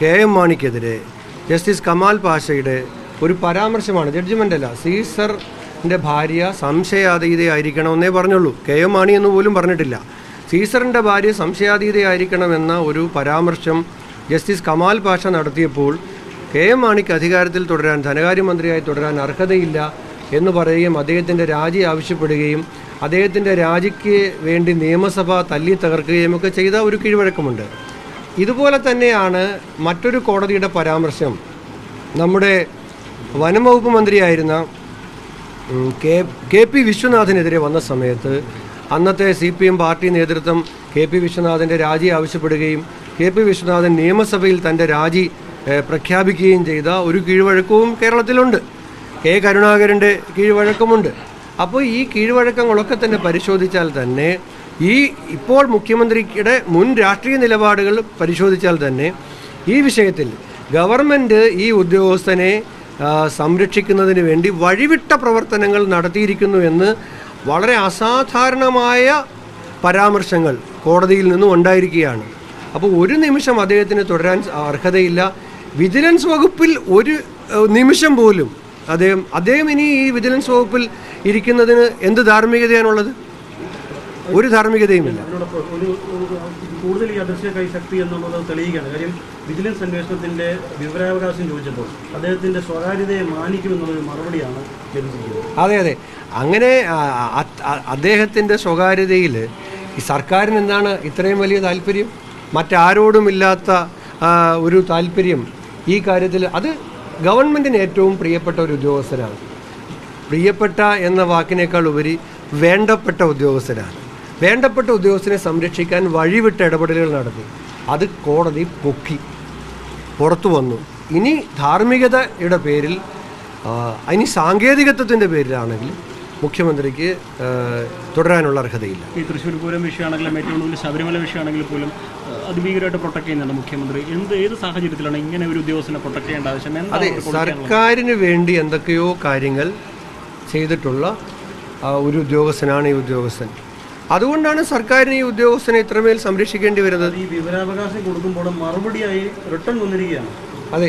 K M മാണിക്കെതിരെ justice Kamal പാഷയുടെ ഒരു പരാമർശമാണ്. ജഡ്ജ്മെന്റ് അല്ല സീസറിന്റെ ഭാര്യ സംശയാതീതയായിരിക്കണമെന്നേ പറഞ്ഞുള്ളൂ. കെ എം മാണി എന്ന് പോലും പറഞ്ഞിട്ടില്ല. സീസറിന്റെ ഭാര്യ സംശയാതീതയായിരിക്കണമെന്ന ഒരു പരാമർശം ജസ്റ്റിസ് കമാൽ പാഷ നടത്തിയപ്പോൾ കെ എം മാണിക്ക് അധികാരത്തിൽ തുടരാൻ ധനകാര്യമന്ത്രിയായി തുടരാൻ അർഹതയില്ല എന്ന് പറയുകയും അദ്ദേഹത്തിന്റെ രാജി ആവശ്യപ്പെടുകയും അദ്ദേഹത്തിന്റെ രാജിക്ക് വേണ്ടി നിയമസഭ തല്ലി തകർക്കുകയും ഒക്കെ ചെയ്ത ഒരു കീഴ്വഴക്കമുണ്ട്. ഇതുപോലെ തന്നെയാണ് മറ്റൊരു കോടതിയുടെ പരാമർശം. നമ്മുടെ വനം വകുപ്പ് മന്ത്രിയായിരുന്ന കെ കെ പി വിശ്വനാഥിനെതിരെ വന്ന സമയത്ത് അന്നത്തെ സി പി എം പാർട്ടി നേതൃത്വം കെ പി വിശ്വനാഥന്റെ രാജി ആവശ്യപ്പെടുകയും കെ പി വിശ്വനാഥൻ നിയമസഭയിൽ തന്റെ രാജി പ്രഖ്യാപിക്കുകയും ചെയ്ത ഒരു കീഴ്വഴക്കവും കേരളത്തിലുണ്ട്. കെ. കരുണാകരന്റെ കീഴ്വഴക്കമുണ്ട്. അപ്പോൾ ഈ കീഴ്വഴക്കങ്ങളൊക്കെ തന്നെ പരിശോധിച്ചാൽ തന്നെ ഈ ഇപ്പോൾ മുഖ്യമന്ത്രിയുടെ മുൻ രാഷ്ട്രീയ നിലപാടുകൾ പരിശോധിച്ചാൽ തന്നെ ഈ വിഷയത്തിൽ ഗവൺമെന്റ് ഈ ഉദ്യോഗസ്ഥനെ സംരക്ഷിക്കുന്നതിന് വേണ്ടി വഴിവിട്ട പ്രവർത്തനങ്ങൾ നടത്തിയിരിക്കുന്നു എന്ന് വളരെ അസാധാരണമായ പരാമർശങ്ങൾ കോടതിയിൽ നിന്നും ഉണ്ടായിരിക്കുകയാണ്. അപ്പോൾ ഒരു നിമിഷം അദ്ദേഹത്തിന് തുടരാൻ അർഹതയില്ല. വിജിലൻസ് വകുപ്പിൽ ഒരു നിമിഷം പോലും അദ്ദേഹം അദ്ദേഹം ഇനി ഈ വിജിലൻസ് വകുപ്പിൽ ഇരിക്കുന്നതിന് എന്ത് ധാർമ്മികതയാണുള്ളത്? ഒരു ധാർമ്മികതയുമില്ല കൂടുതൽ ഈ അദൃശ്യ കൈശക്തി എന്നുള്ളത് തെളിയിക്കുകയാണ്. കാര്യം വിജിലൻസ് അന്വേഷണത്തിന്റെ വിവരാവകാശം ചോദിച്ചപ്പോൾ അദ്ദേഹത്തിന്റെ സ്വകാര്യതയെ മാനിക്കുമെന്നുള്ളൊരു മറുപടിയാണ് ലഭിച്ചിരിക്കുന്നത്. അതെ അതെ. അങ്ങനെ ആ, അ- അ- അദ്ദേഹത്തിന്റെ സ്വകാര്യതയിൽ ഈ സർക്കാരിന് എന്താണ് ഇത്രയും വലിയ താല്പര്യം? മറ്റാരോടുമില്ലാത്ത ഇല്ലാത്ത ഒരു താല്പര്യം ഈ കാര്യത്തിൽ അത് ഗവൺമെന്റിന് ഏറ്റവും പ്രിയപ്പെട്ട ഒരു ഉദ്യോഗസ്ഥനാണ്. പ്രിയപ്പെട്ട എന്ന വാക്കിനേക്കാൾ ഉപരി വേണ്ടപ്പെട്ട ഉദ്യോഗസ്ഥനാണ്. വേണ്ടപ്പെട്ട ഉദ്യോഗസ്ഥനെ സംരക്ഷിക്കാൻ വഴിവിട്ട ഇടപെടലുകൾ നടത്തി. അത് കോടതി പൊക്കി. പുറത്തു വന്നു. ഇനി ധാർമ്മികതയുടെ പേരിൽ ഇനി സാങ്കേതികത്വത്തിന്റെ പേരിലാണെങ്കിൽ മുഖ്യമന്ത്രിക്ക് തുടരാനുള്ള അർഹതയില്ല. ഈ തൃശ്ശൂർ പൂരം വിഷയമാണെങ്കിലും ഏറ്റവും കൂടുതൽ ശബരിമല വിഷയമാണെങ്കിൽ പോലും അതിഭീകരമായിട്ട് പ്രൊട്ടക്ട് ചെയ്യുന്നുണ്ട് മുഖ്യമന്ത്രി. എന്ത് ഏത് സാഹചര്യത്തിലാണ് ഇങ്ങനെ ഒരു ഉദ്യോഗസ്ഥനെ പ്രൊട്ടക്ട് ചെയ്യേണ്ട ആവശ്യം? അതെ സർക്കാരിന് വേണ്ടി എന്തൊക്കെയോ കാര്യങ്ങൾ ചെയ്തിട്ടുള്ള ഒരു ഉദ്യോഗസ്ഥനാണ് ഈ ഉദ്യോഗസ്ഥൻ. അതുകൊണ്ടാണ് സർക്കാരിന് ഈ ഉദ്യോഗസ്ഥനെ ഇത്രമേൽ സംരക്ഷിക്കേണ്ടി വരുന്നത്. ഈ വിവരാവകാശം കൊടുക്കുമ്പോൾ മറുപടിയായി റിട്ടേൺ വന്നിരിക്കുകയാണ്. അതെ.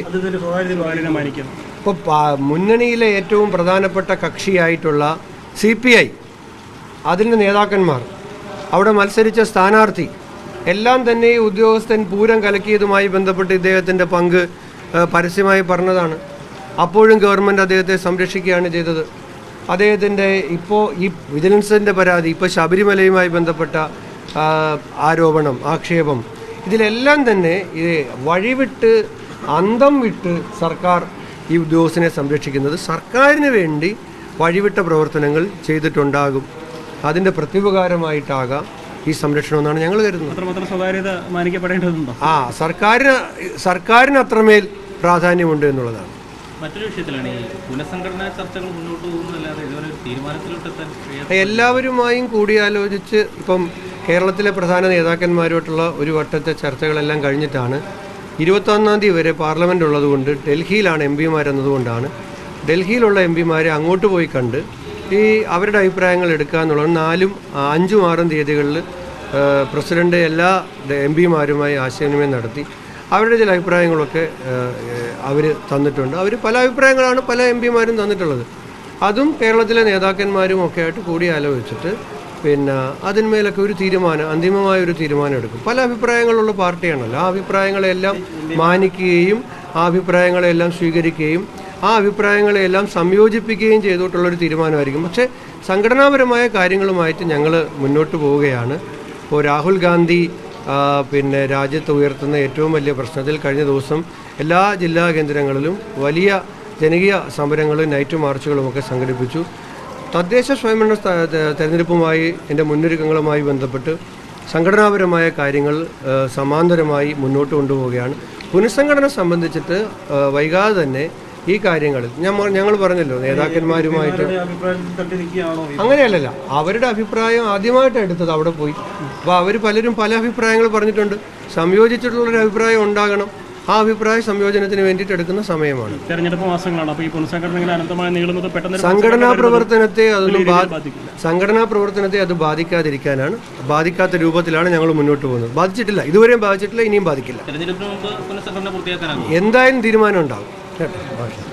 ഇപ്പൊ ഇപ്പോൾ മുന്നണിയിലെ ഏറ്റവും പ്രധാനപ്പെട്ട കക്ഷിയായിട്ടുള്ള സി പി ഐ അതിന്റെ നേതാക്കന്മാർ അവിടെ മത്സരിച്ച സ്ഥാനാർത്ഥി എല്ലാം തന്നെ ഈ ഉദ്യോഗസ്ഥൻ പൂരം കലക്കിയതുമായി ബന്ധപ്പെട്ട് ഇദ്ദേഹത്തിന്റെ പങ്ക് പരസ്യമായി പറഞ്ഞതാണ്. അപ്പോഴും ഗവൺമെന്റ് അദ്ദേഹത്തെ സംരക്ഷിക്കുകയാണ് ചെയ്തത്. അദ്ദേഹത്തിന്റെ ഇപ്പോൾ ഈ വിജിലൻസിന്റെ പരാതി ഇപ്പോൾ ശബരിമലയുമായി ബന്ധപ്പെട്ട ആരോപണം ആക്ഷേപം ഇതിലെല്ലാം തന്നെ ഇത് വഴിവിട്ട് അന്തം വിട്ട് സർക്കാർ ഈ ഉദ്യോഗസ്ഥനെ സംരക്ഷിക്കുന്നത് സർക്കാരിന് വേണ്ടി വഴിവിട്ട പ്രവർത്തനങ്ങൾ ചെയ്തിട്ടുണ്ടാകും. അതിന്റെ പ്രത്യുപകാരമായിട്ടാകാം ഈ സംരക്ഷണം എന്നാണ് ഞങ്ങൾ കരുതുന്നത്. സ്വകാര്യത മാനിക്കപ്പെടേണ്ടതുണ്ടോ? ആ സർക്കാരിന് സർക്കാരിന് അത്രമേൽ പ്രാധാന്യമുണ്ട് എന്നുള്ളതാണ്. മറ്റൊരു വിഷയത്തിലാണ് ഈ ചർച്ചകൾ മുന്നോട്ട് പോകുന്നതല്ലാതെ ഇതുവരെ എല്ലാവരുമായും കൂടിയാലോചിച്ച് ഇപ്പം കേരളത്തിലെ പ്രധാന നേതാക്കന്മാരുമായിട്ടുള്ള ഒരു വട്ടത്തെ ചർച്ചകളെല്ലാം കഴിഞ്ഞിട്ടാണ്. ഇരുപത്തൊന്നാം തീയതി വരെ പാർലമെന്റ് ഉള്ളതുകൊണ്ട് ഡൽഹിയിലാണ് എം പിമാരെന്നതുകൊണ്ടാണ് ഡൽഹിയിലുള്ള എം പിമാരെ അങ്ങോട്ട് പോയി കണ്ട് ഈ അവരുടെ അഭിപ്രായങ്ങൾ എടുക്കുക എന്നുള്ളത് നാലും അഞ്ചും ആറും തീയതികളിൽ പ്രസിഡന്റ് എല്ലാ എം പിമാരുമായി ആശയവിനിമയം നടത്തി. അവരുടെ ചില അഭിപ്രായങ്ങളൊക്കെ അവർ തന്നിട്ടുണ്ട്. അവർ പല അഭിപ്രായങ്ങളാണ് പല എം പിമാരും തന്നിട്ടുള്ളത്. അതും കേരളത്തിലെ നേതാക്കന്മാരും ഒക്കെ ആയിട്ട് കൂടി ആലോചിച്ചിട്ട് പിന്നെ അതിന്മേലൊക്കെ ഒരു തീരുമാനം അന്തിമമായ ഒരു തീരുമാനം എടുക്കും. പല അഭിപ്രായങ്ങളുള്ള പാർട്ടിയാണല്ലോ. ആ അഭിപ്രായങ്ങളെല്ലാം മാനിക്കുകയും ആ അഭിപ്രായങ്ങളെല്ലാം സ്വീകരിക്കുകയും ആ അഭിപ്രായങ്ങളെല്ലാം സംയോജിപ്പിക്കുകയും ചെയ്തിട്ടുള്ളൊരു തീരുമാനമായിരിക്കും. പക്ഷേ സംഘടനാപരമായ കാര്യങ്ങളുമായിട്ട് ഞങ്ങൾ മുന്നോട്ട് പോവുകയാണ്. ഇപ്പോൾ രാഹുൽ ഗാന്ധി പിന്നെ രാജ്യത്ത് ഉയർത്തുന്ന ഏറ്റവും വലിയ പ്രശ്നത്തിൽ കഴിഞ്ഞ ദിവസം എല്ലാ ജില്ലാ കേന്ദ്രങ്ങളിലും വലിയ ജനകീയ സമരങ്ങളും നൈറ്റ് മാർച്ചുകളും ഒക്കെ സംഘടിപ്പിച്ചു. തദ്ദേശ സ്വയംഭരണ തെരഞ്ഞെടുപ്പുമായി എന്റെ മുന്നൊരുക്കങ്ങളുമായി ബന്ധപ്പെട്ട് സംഘടനാപരമായ കാര്യങ്ങൾ സമാന്തരമായി മുന്നോട്ട് കൊണ്ടുപോവുകയാണ്. പുനഃസംഘടന സംബന്ധിച്ചിട്ട് വൈകാതെ തന്നെ ഈ കാര്യങ്ങളിൽ. ഞമ്മ ഞങ്ങൾ പറഞ്ഞല്ലോ നേതാക്കന്മാരുമായിട്ട്. അങ്ങനെയല്ലല്ല. അവരുടെ അഭിപ്രായം ആദ്യമായിട്ട് എടുത്തത് അവിടെ പോയി. അപ്പോൾ അവർ പലരും പല അഭിപ്രായങ്ങൾ പറഞ്ഞിട്ടുണ്ട്. സംയോജിച്ചിട്ടുള്ളൊരു അഭിപ്രായം ഉണ്ടാകണം. ആ അഭിപ്രായ സംയോജനത്തിന് വേണ്ടിയിട്ട് എടുക്കുന്ന സമയമാണ്. തെരഞ്ഞെടുപ്പ് മാസങ്ങളാണ്. അപ്പോൾ ഈ അനന്തമായി നീളുന്നത് പെട്ടെന്ന് സംഘടനാ പ്രവർത്തനത്തെ അതൊന്നും ബാധിക്കില്ല. സംഘടനാ പ്രവർത്തനത്തെ അത് ബാധിക്കാതിരിക്കാനാണ് ബാധിക്കാത്ത രൂപത്തിലാണ് ഞങ്ങൾ മുന്നോട്ട് പോകുന്നത്. ബാധിച്ചിട്ടില്ല. ഇതുവരെയും ബാധിച്ചിട്ടില്ല ഇനിയും ബാധിക്കില്ല. എന്തായാലും തീരുമാനം ഉണ്ടാകും. Okay.